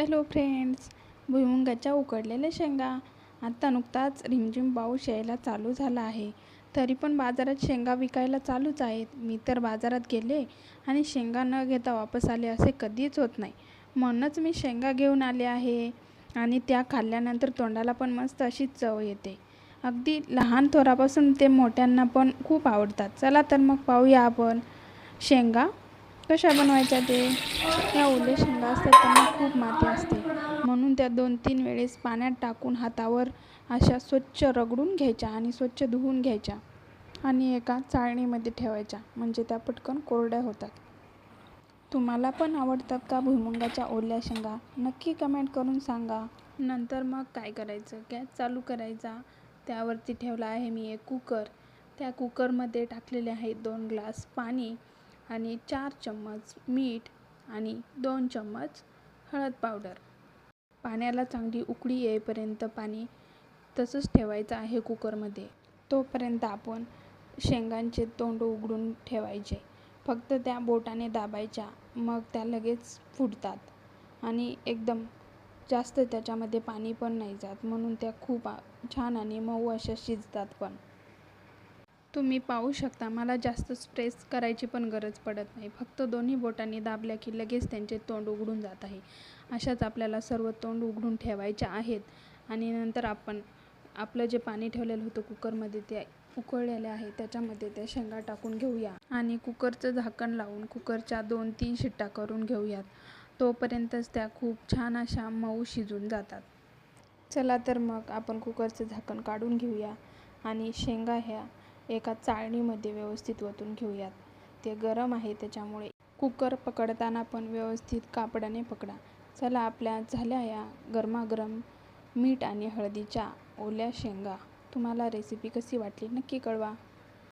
Hello friends भुईमुगाच्या उकडलेल्या शेंगा. आत्ता नुकताच रिमझिम पाऊस यायला चालू झाला आहे. तरी पण बाजारात शेंगा विकायला चालूच आहेत. मी तर बाजारात गेले आणि शेंगा न घेता वापस आले असे कधीच होत नाही. म्हणूनच मी शेंगा घेऊन आले आहे आणि त्या खाल्ल्यानंतर तोंडाला पण मस्त अशी चव येते. अगदी लहान थोरापासून ते मोठ्यांना पण खूप आवडतात. चला तर मग पाहूया आपण शेंगा. कशा बनवायच्या ते? ह्या ओल्या शेंगा असतात त्यांना खूप माती असते. म्हणून त्या दोन तीन वेळेस पाण्यात टाकून हातावर अशा स्वच्छ रगडून घ्यायच्या आणि स्वच्छ धुवून घ्यायच्या आणि एका चाळणीमध्ये ठेवायच्या. म्हणजे त्या पटकन कोरड्या होतात. तुम्हाला पण आवडतात का भुईमुगाच्या ओल्या शेंगा? नक्की कमेंट करून सांगा. नंतर मग काय करायचं? गॅस चालू करायचा. त्यावरती ठेवला आहे मी एक कुकर त्या कुकरमध्ये टाकलेले आहेत दोन ग्लास पाणी. आणि चार चम्मच मीठ आणि दोन चम्मच हळद पावडर. पाण्याला चांगली उकळी येईपर्यंत पाणी तसंच ठेवायचं आहे कुकरमध्ये. तोपर्यंत आपण शेंगांचे तोंड उघडून ठेवायचे. फक्त त्या बोटाने दाबायच्या मग त्या लगेच फुटतात आणि एकदम जास्त त्याच्यामध्ये पाणी पण नाही जात म्हणून त्या खूप छान आणि मऊ अशा शिजतात पण. तुम्ही पाहू शकता मला जास्त स्ट्रेस करायची पण गरज पडत नाही. फक्त दोन्ही बोटांनी दाबल्या की लगेच त्यांचे तोंड उघडून जात आहे. अशाच आपल्याला सर्व तोंड उघडून ठेवायचे आहेत. आणि नंतर आपण आपलं जे पाणी ठेवलेलं होतं कुकरमध्ये ते उकळलेले आहे. त्याच्यामध्ये त्या शेंगा टाकून घेऊया. आणि कुकरचं झाकण लावून कुकरच्या दोन तीन शिट्टा करून घेऊयात. तोपर्यंतच त्या खूप छान अशा मऊ शिजून जातात. चला तर मग आपण कुकरचं झाकण काढून घेऊया. आणि शेंगा ह्या एका चाळणीमध्ये व्यवस्थित ओतून घेऊयात. ते गरम आहे त्याच्यामुळे कुकर पकडताना पण व्यवस्थित कापडाने पकडा. चला आपल्या झाल्या या गरमागरम मीठ आणि हळदीच्या ओल्या शेंगा. तुम्हाला रेसिपी कशी वाटली नक्की कळवा.